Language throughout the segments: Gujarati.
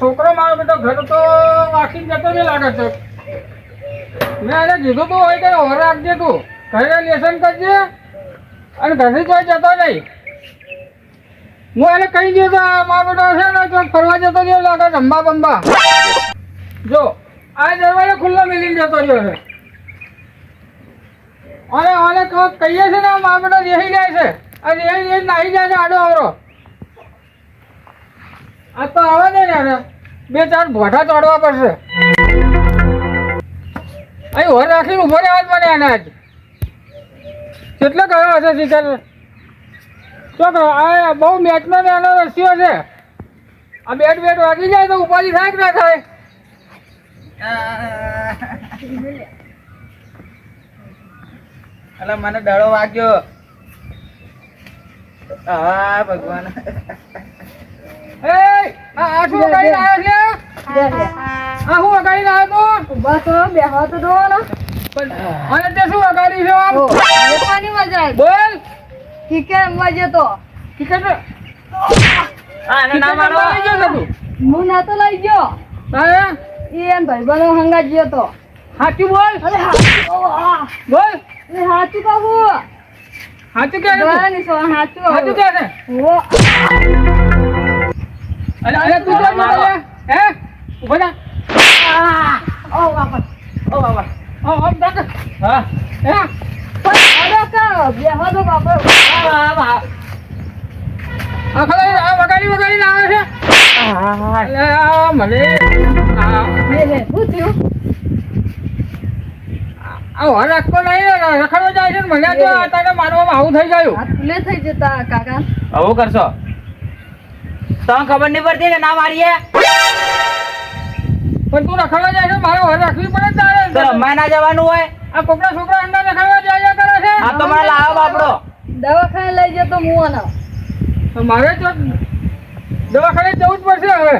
છોકરો મારો બેટો ઘર તો આખી જતો નહીં લાગે છે. મેં એને કીધું તું હોય કે હોર રાખજે તું. ઘરે લેસન કરજે અને ઘરથી કોઈ જતો નહીં. હું એને કહી દઉં તો મારો બેટો છે ને, તો ફરવા જતો રહ્યો લાગે રંબા બંબા જો, આ દરવાજો ખુલ્લો મિલીને જતો રહ્યો છે. અને અને કહો- કહીએ છે ને મારો બેટો રેહી જાય છે. અને રેહી નાહી જાય છે આડો આવરો આ તો આવે ને યાર બે ચાર ભોઠા ચડવા પડશે. અહીં હોર રાખીને ઊભો રહેવા જ મને અનાજ. કેટલો ગયો હશે શિખર શું કહો આ બહુ મેચનો ને એનો રસ્યો છે. આ બેટ બેટ વાગી જાય તો ઉપાધિ થાય કે ના થાય? અલા મને ડળો વાગ્યો. હા ભગવાન. એ આ શું વગાડીને આવ્યો છે આ વગાડીને આવ્યો ઊભા તો બેહો તો દો ને. અને તે શું વગાડી છે આમ? બેસવાની મજા બોલ. ઠીકે મજે તો ટિકટ હા એને ના મારો લઈ ગયો તું હું ના તો લઈ ગયો. તારે એ એમ ભાઈબંધો હંગા ગયો તો સાચું બોલ. અરે હા. બોલ. અરે સાચું કહું. સાચું કે સાચું સાચું કે ઓ અને અરે તું તો લે. હે? ઊભો ઓ બાપા. ઓ ઓ હા. હે? અરે કા બેહો તો બાપા. હા હા આ આ વગાડી વગાડીને આવે છે. હા. એટલે આ મને આ લે લે શું થયું? આ રાખતો નહીં ને જાય છે મને તો અત્યારે મારવામાં આવું થઈ ગયું. લે થઈ જતા કાકા. આવું કરશો? તને ખબર નહીં પડતી કે ના મારીએ? પણ તું રખડવા જાય છે મારે હોર રાખવી પડે તારે તો રમવા ના જવાનું હોય? આ કોકડા છોકરા અંડા રખડવા જાય કરે છે? આ તો મારા લાવો બાપડો. દવાખાને લઈ જતો હું આને. મારે તો દવાખાને જવું જ પડશે હવે.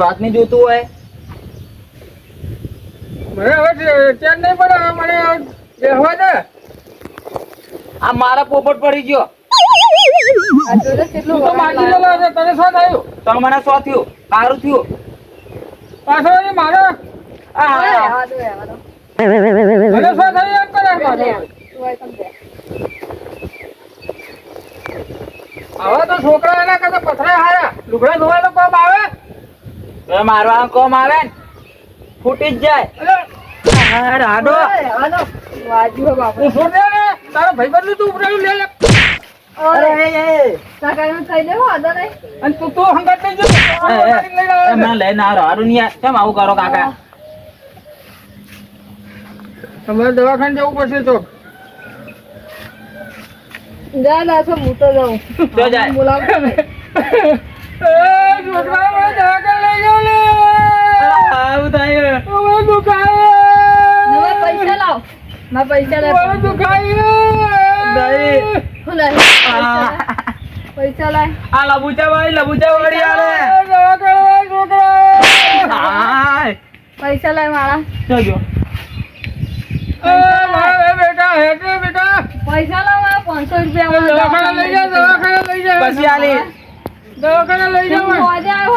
વાત નહીં જોતું હોય? મને હવે ચેન નહીં પડે હવે મને બેહવા દે. આ મારા પોપટ પડી ગયો. કેટલું તો માજી ગયેલો તને શું થયું તો મને શું થયું સારું થયું પાછો વળી મારો આ, હા આવા દો, આવા દો. મને શું થયું એમ કરે પાછો લે, તું આય તમ દે. હવે તો છોકરા એના કરતા પથરા હારા લુગડા ધોવા તો કોમ આવે મારવાનું કોમ આવે ફૂટી જ જાય રાડો હો બાપા. તું છોડ ને તારો ભાઈબંધ તું ઉપડાયું લે તમારે દવાખાને જવું પડશે તો. જા ના છો, હું તો જાઉં. તો જાય. બોલાવો. એ છોકરા મને દવાખાને લઈ જાઓ લે. આવું થાય મને દુખાય. પૈસા લાવ. મારા પૈસા લે મને દુખાય. નહીં. હું. પૈસા લાય. આ. લબુચા વાળી લબુચા વાળી આલે. દવાખાને છોકરા હાય પૈસા લાય મારા જોજો બેટા હેઠે બેટા. પૈસા લાવ પાંચસો રૂપિયા દવાખાના લઈ જા દવાખાના લઈ જા. પછી આલી. દવાખાને લઈ જાવ આજે આવ્યો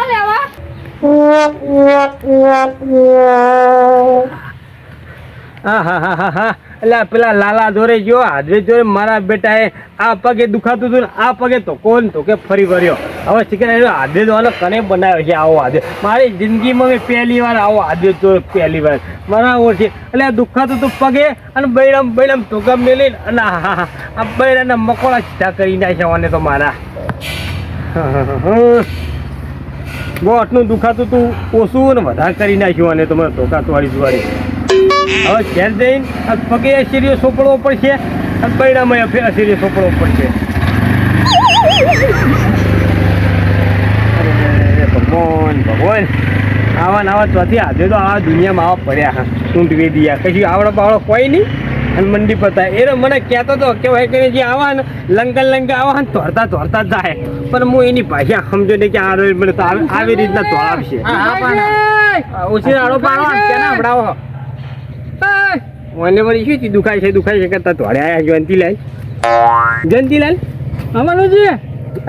હા હા આહાહાહા. એટલે પેલા લાલા જોરે ગયો, હાજરી જોરે મારા બેટાએ આ પગે દુખાતું હતું ને આ પગે તો કોણ તો કે ફરી વર્યો હવે ચિકન હાજરી જોવાનો કને બનાવ્યો છે આવો હાજર. મારી જિંદગીમાં મેં પહેલી વાર આવો હાજરી જોયો, પહેલી વાર. મારા ઓળખી. એટલે આ દુખાતું હતું પગે અને બૈરામ બૈરામ ટોકા મેલી અને. આ બૈરાના મકોડા સીધા કરી નાખ્યા મને તો મારા. ગોઠનું દુખાતું હતું, ઓછું ને વધારે કરી નાખ્યું અને તમારે ધોકા તોડી જોવાડી હવે ઘેર જઈને પગે અસીરીઓ સોંપડવો પડશે અને ફેર અસીરીઓ સોંપડવો પડશે. ભગવાન ભગવાન. આવા ને આવા ચોથી આજે તો આ દુનિયામાં આવા પડ્યા હા. ઊંટ વેદિયા કશું આવડો બાવડો કોઈ નહીં. અને મંડી પતા એ મને કહેતો હતો કે ભાઈ કરીને જે આવા ને લંકા લંકા આવા ને ધોરતા ધોરતા જાય. પણ હું એની ભાષા સમજો ને કે આ મને આવી- રીતના ધોળાવશે. ઓછી રાડો પાડો કેને હમણાવો મને વળી શું થયું? દુખાય છે દુખાય છે કરતા ધોળે આયા જયંતિલાલ. જયંતિલાલ? અમારું છે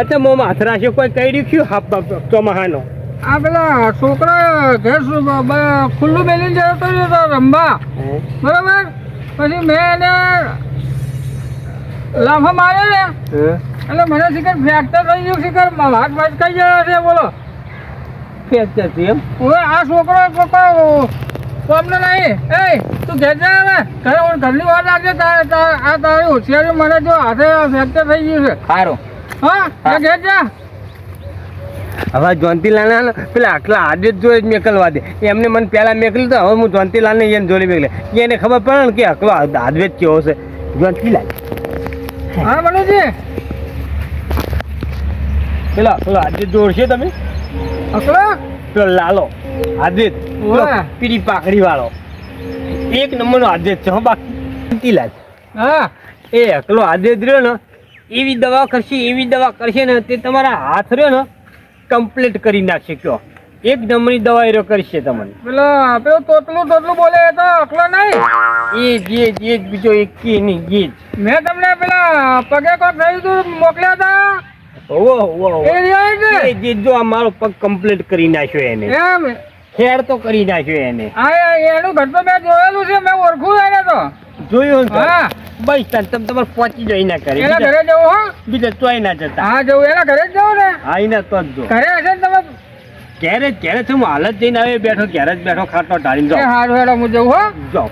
અચ્છા મોમાં હાથ રાખ્યો કોઈ કહી રીખ્યું હાફ ચોમાહાનો. આ પેલા છોકરા ઘર ખુલ્લું મેલીને જતો રહ્યો હતો રમવા બરાબર? પછી મેં એને લાફા માર્યો ને એટલે મને શિખર ફ્રેક્ચર થઈ ગયું શિખર હાથ ભટકાઈ ગયો છે બોલો. ફ્રેક્ચર છે એમ? હવે આ છોકરો કોમને નહીં એ તું ઘેર જા હવે? ઘરે ઓર ઘરની વાત રાખજે તારે આ તારી હોશિયારી મને જો હાથે ફ્રેક્ચર થઈ ગયું છે. સારું હા? ઘેર જા હવે જોંતીલાલ પેલા આટલા આજે જ જોડે જ મેકલવા દે. એમને મને પહેલા મેકલ્યું તો હવે હું જોંતીલાલને એને જોડે મેકલે. એને ખબર પડે ને કે આટલો અકલો જ કેવો છે. જોંતીલાલ હા મનુજી. પેલા પેલો આજે જોડશે તમે? અકલો? પેલો લાલો. વાહ. પીડી પાકડી વાળો. એક નંબરનો આદિત છે હો બાકી જોંતીલાલ હા. એ એકલો આદિત રહ્યો ને એવી દવા કરશે એવી દવા કરશે ને તે તમારા હાથ રહ્યો ને કમ્પ્લીટ કરી નાખશે કયો. એક નંબરની દવા એ કરશે તમને. પેલો પેલો તોતલું તોતલું બોલે તો અકલો નહીં. એ જે જે બીજો એક કે નહીં ગીત મેં તમને પેલા પગે કોક થયું હતું મોકલ્યા હતા ઓહો ઓહો એ જે જો આ મારો પગ કમ્પ્લીટ કરી નાખ્યો એને. એમ? ખેડ તો કરી નાખ્યો એને. હા એનું ઘર તો મેં જોયેલું છે મેં ઓળખું એને તો. જોયું હા. બસ તન તમે તમાર પહોંચી જાય ના કરે એના ઘરે જવું હો? બીજા ચોય ના જતા. હા જવું. એના ઘરે જ જવું ને? હા એના તો જ જો. ઘરે હશે ને તમે? ક્યારે ક્યારે હું હાલત જઈને આવે બેઠો ક્યારે જ બેઠો ખાટલો ઢાળીને જાઉં. હારું હેડો હું જવું હો. જાઓ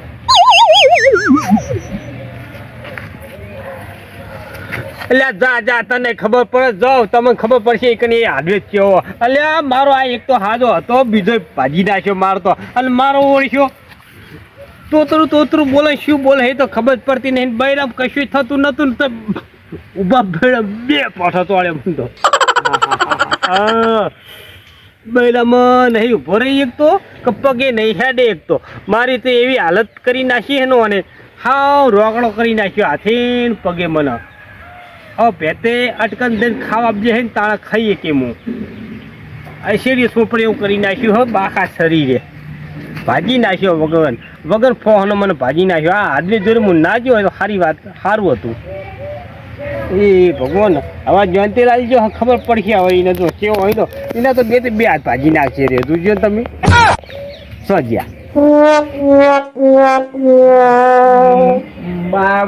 એટલે જા જા તને ખબર પડે જાઓ તમને ખબર પડશે એક નહીં હાડવે કેવો એટલે મારો આ એક તો હાજો હતો બીજો ભાજી નાખ્યો મારતો અને મારો ઓળખ્યો? તોતરું તોતરું બોલે શું બોલે એ તો ખબર જ પડતી નહીં. બૈરામ કશું થતું નતું ને તો ઊભા ભેળા બે પાઠો તોડે મને તો. બૈરામાં નહીં ઊભો રહી એક તો કે પગે નહીં હેડે એક તો. મારી તો એવી હાલત કરી નાખી એનો અને હાવ રોકડો કરી નાખ્યો હાથે ને પગે મને. હવે ભેતે અટકન દઈને ખાવા આપજે હે ને તાળા ખાઈએ કેમ હું? સિરિયસ પણ એવું કરી નાખ્યું હો, બાખા શરીરે. ભાજી નાખ્યો વગર. વગર ફોહનો મને ભાજી નાખ્યો. આ હાજરી જોડે હું ના ગયો તો સારી વાત, સારું હતું. એ ભગવાન, હવે જયંતિલાલ જો ખબર પડશે હવે એને જો કેવો હોય તો. એના તો બે બે હાથ ભાજી નાખશે રે. જો તમે. સજ્યા. બા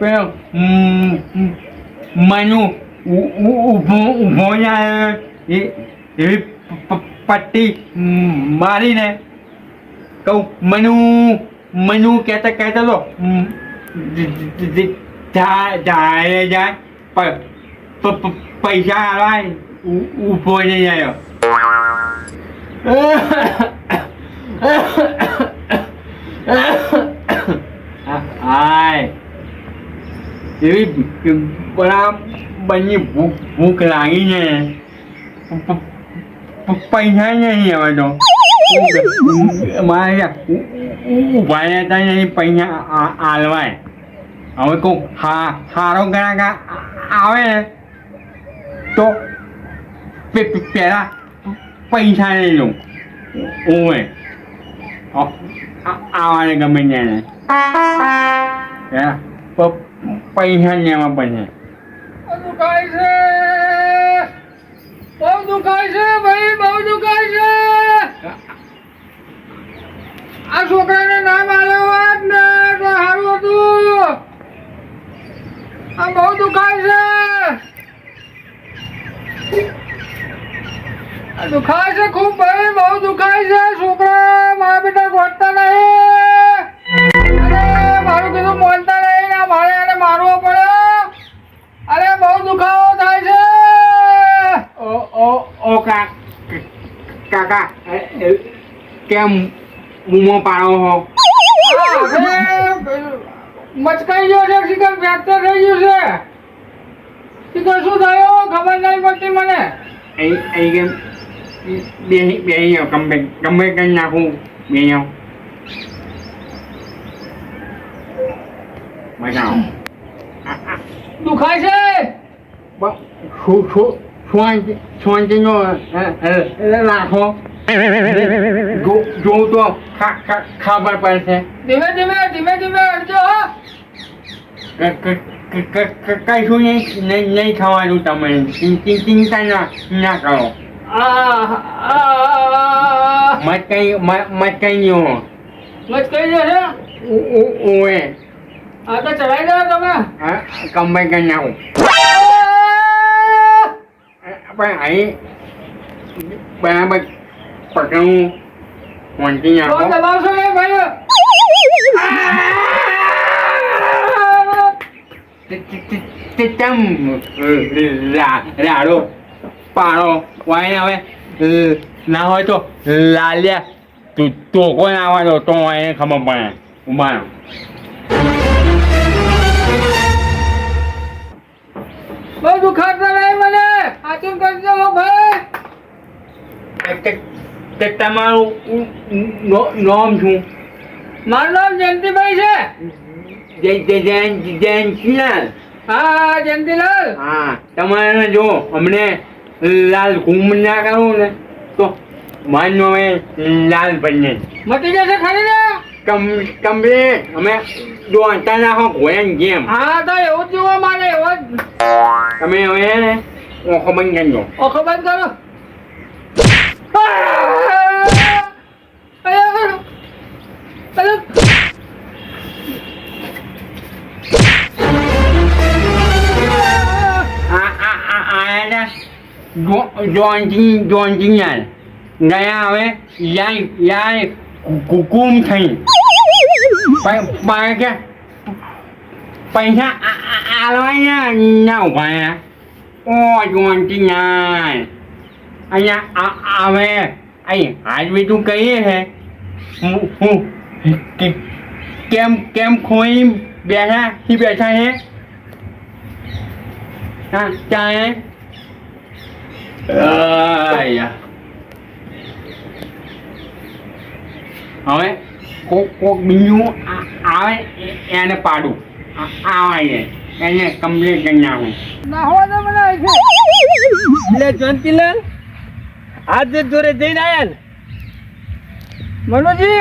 પેલો. મનુ ઊભો ઊભો એવી પટ્ટી મારીને કહું, મનુ મનુ કહેતા કહેતા તો જાય જાય પૈસા આવાય ઊભો નહીં આવ્યો હાય. એવી બરાબરની ભૂખ ભૂખ લાગી છે. પૈસા નહીં હવે તો. મારે ઊભા રહેતા પૈસા આલવાય. હવે કોઈ હા સારો ગ્રાહક આવે તો પે- પે- પેલા પૈસા નહીં લઉં. ઓવે આવવાને ગમે પ- પૈસા લેવા પડશે દુખાય છે. બહુ દુખાય છે ભાઈ બહુ દુખાય છે. ઓ ઓ કા કાકા કેમ બૂમો પાડો હો? મચકાઈ ગયો છે શિકર ફ્રેક્ચર થઈ ગયું છે શિકર શું થયો ખબર નહીં પડતી મને અહીં અહીં કેમ બે બે ગમે ગમે કઈ નાખું બે મજા દુખાય છે છોંચ જોઉં તો ખબર પડશે ધીમે ધીમે ધીમે ધીમે નહીં નહીં તમે ના ના કરો મચકાઈ મચકાઈ નહીં હો મચકાઈ જશે ઓએ આ તો ચલાવી દો તમે હા કમ્બાઈ કરી નાખું પણ અહીં બરાબર પકડું વાંચી નાખો દબાવશો ને ભાઈ રાડો પાડો વાય હવે ના હોય તો લાલ્યા તું તો કોઈ ના આવે તો એને ખબર પડે ઊભા તે તમારું નોમ છું મારું નામ જયંતિભાઈ છે. જય જય જય જયંતિલાલ. હા જયંતિલાલ. હા તમારે જો અમને લાલ ઘૂમ ના કરવું ને તો માનો એ લાલ બને. મટી જશે ખરી ને? કમ કમ્પ્લીટ અમે જો અંતા નાખો ઘોડાની જેમ હા તો એવું જ જોવા મારે એવો જ. તમે હવે ઓખો બંધ કરજો ઓખો બંધ કરો. જોનજી જોનજીયાલ ગયા હવે યાય યાય ગુમ થઈ. પૈસા પૈસા આલવાયા ના ઉભાયા ઓ જોનજીયાલ અહીંયા આવે. અહીં આજ બી તું કહીએ છે હું કેમ કેમ ખોઈ બેઠા? બેઠા છે હા ત્યાં હવે કોક કોક બીજું આવે એને પાડું. આવે એને કમ્પ્લીટ કરી નાખું. એટલે જયંતિલાલ. આજે જોડે જઈને આવ્યા ને. મનુજી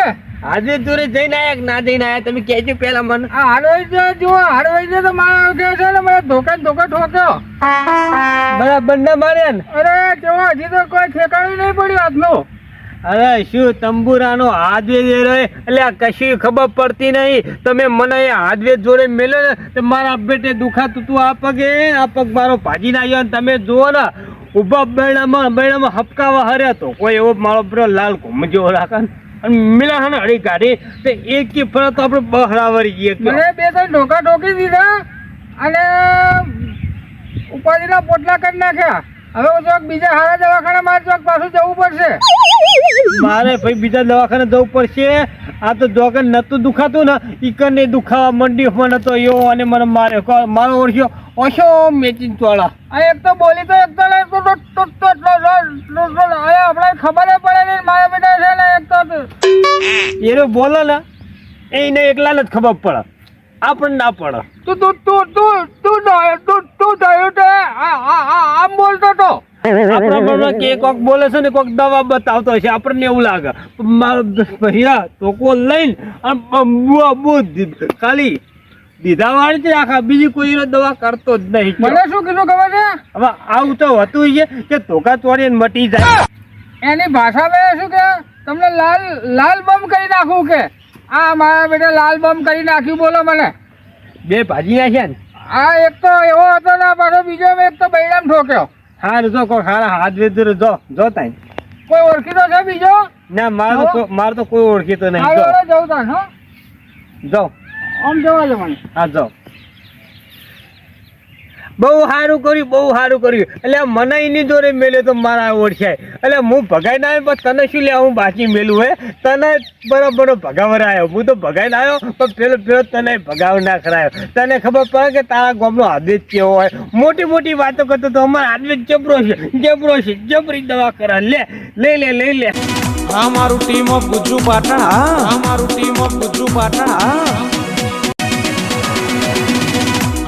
આજે જોડે જઈને આયા ના જઈને આયા? તમે કહેજો પેલા મને. આ હાડવાઈ જો જો હાડવાઈ જો તો મારા કે છે ને મને ધોકા ધોકા ઠોક્યો બરાબર ના માર્યા ને? અરે જો હજી તો કોઈ ઠેકાણું નહીં પડ્યું આજનો. અરે શું તંબુરાનો હાથવે જે રહે એટલે આ કશી ખબર પડતી નહીં. તમે મને એ હાથવે જોડે મેલો ને તો મારા બેટે દુખાતું તું આ પગે? આ પગ મારો ભાજી ના આવ્યો ને તમે જુઓ ને. ઊભા બેણામાં બેણામાં હપકાવા હર્યા તો કોઈ એવો મારો પેલો લાલ ઘૂમજો રાખે ને. અને મિલા ને હળી કાઢી તે એક કી ફરત આપણે બહરાવરી ગઈએ મને બે ત્રણ ઢોકા ઢોકી દીધા અને ઉપાધિના પોટલા કરી નાખ્યા. હવે ચોક બીજા હારા દવાખાના મારે ચોક પાછું જવું પડશે. મારે ભાઈ બીજા દવાખાને જવું પડશે. આ તો જોગન નતું દુખાતું ને ઈકને દુખાવા મંડી મને તો યો અને મને મારે મારો ઓળખ્યો. ઓછો મેચિંગ ચોળા આ એક તો બોલી તો એક તો આપણે ખબર પડે ને મારા બેટા છે ને એક તો એરો બોલે ને એને એકલાને જ ખબર પડે. આપણને ના પડે. તું તું તું તું આપણા કે કોક બોલે છે ને કોક દવા બતાવતો છે આપણને એવું લાગે. મારો હીરા તો લઈને ખાલી દીધા વાળી છે આખા બીજી કોઈ દવા કરતો જ નહીં. મને શું કીધું ખબર છે? હવે આવું તો હતું છે કે ધોકા ચોરીને મટી જાય. એની ભાષામાં શું કે તમને લાલ લાલ બમ કરી નાખું કે? આ મારા બેટા લાલ બમ કરી નાખ્યું બોલો મને. બે ભાજી નાખ્યા ને? આ એક તો એવો હતો ને પાછો બીજો એક તો બૈરામ ઠોક્યો. હા જો કોઈ હારા હાથ વેધર જો જો તાઈ. કોઈ ઓળખીતો છે બીજો? ના મારે તો કોઈ- મારે તો કોઈ ઓળખીતો નહીં જો. તાન હો? જો. આમ જવા જવાનું. હા જો. બહુ સારું કર્યું, બહુ સારું કર્યું. એટલે મને એની જોડે મેલ્યો તો મારા ઓળખાય. એટલે હું ભગાઈ ના આવ્યો, પણ તને શું લે, હું બાકી મેલું, હે? તને બરાબર ભગાવર આવ્યો. હું તો ભગાઈને આવ્યો, પણ પેલો પેલો તને ભગાવ ના કરાયો. તને ખબર પડે કે તારા ગામનો આદેશ કેવો હોય. મોટી મોટી વાતો કરતો તો અમારો આદેશ જબરો છે જબરો છે, જબરી દવા કરા. લે લઈ લે લઈ લે. અમારું ટીમ ઓફ ગુજ્જુ પાટણ અમારું ટીમ ઓફ ગુજ્જુ પાટણ